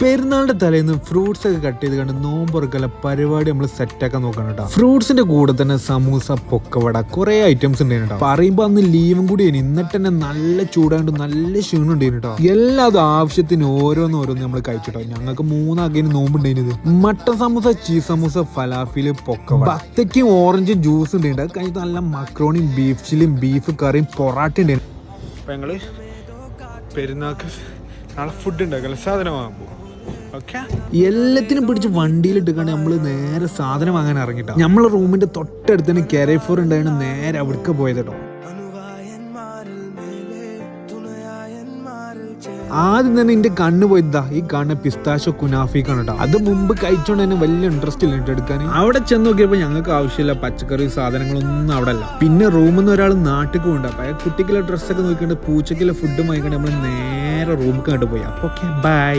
പെരുന്നാളിന്റെ തലേന്ന് ഫ്രൂട്ട്സ് ഒക്കെ കട്ട് ചെയ്ത് കണ്ട് നോമ്പുറക്കല പരിപാടി നമ്മൾ സെറ്റാക്കാൻ നോക്കണം കേട്ടോ ഫ്രൂട്ട്സിന്റെ കൂടെ തന്നെ സമൂസ പൊക്കവട കുറെ ഐറ്റംസ് ഉണ്ടായിരുന്നു പറയുമ്പോ അന്ന് ലീവും കൂടി. എന്നിട്ട് തന്നെ നല്ല ചൂടായിട്ട് നല്ല ക്ഷീണം ഉണ്ടായിരുന്നു കേട്ടോ എല്ലാതും ആവശ്യത്തിന് ഓരോന്ന് ഓരോന്ന് നമ്മൾ കഴിച്ചിട്ടോ ഞങ്ങൾക്ക് മൂന്നാക്കിന് നോമ്പുണ്ടായിരുന്നത് mutton samosa cheese samosa falafel പൊക്കവട. ബത്തയ്ക്കും ഓറഞ്ചും ജ്യൂസ് ഉണ്ടായിരുന്നു അത് കഴിഞ്ഞിട്ട് നല്ല മക്രോണിയും ബീഫ് ചില്ലിയും ബീഫ് കറിയും പൊറാട്ട ഉണ്ടായിരുന്നു പെരുന്നാക്ക് നാളെ ഫുഡ് ഉണ്ടാക്കല സാധനം ഓക്കെ എല്ലാത്തിനും പിടിച്ച് വണ്ടിയിലിട്ടിക്കാണ്ട് നമ്മൾ നേരെ സാധനം വാങ്ങാൻ ഇറങ്ങിട്ടോ. നമ്മളെ റൂമിന്റെ തൊട്ടടുത്ത് തന്നെ കെരേ ഫോർ ഉണ്ടായിരുന്നു നേരെ അവിടേക്ക് പോയത് ആദ്യം തന്നെ എന്റെ കണ്ണ് പോയതാ ഈ കാണുന്ന പിസ്താശോ കുനാഫി കേട്ടോ അത് മുമ്പ് കഴിച്ചോണ്ട് തന്നെ വലിയ ഇൻട്രസ്റ്റ് ഇല്ല കേട്ടോ എടുക്കാൻ അവിടെ ചെന്ന് നോക്കിയപ്പോ ഞങ്ങൾക്ക് ആവശ്യമില്ല പച്ചക്കറി സാധനങ്ങളൊന്നും അവിടെ അല്ല പിന്നെ റൂമിൽ നിന്ന് ഒരാൾ നാട്ടിൽ കൊണ്ട് അപ്പൊ അയാൾ കുട്ടിക്കുള്ള ഡ്രസ്സൊക്കെ നോക്കിയിട്ട് പൂച്ചക്കുള്ള ഫുഡ് വാങ്ങിക്കൊണ്ട് നമ്മൾ നേരെ റൂമിൽ കണ്ടു പോയി. അപ്പൊ ഓക്കെ ബൈ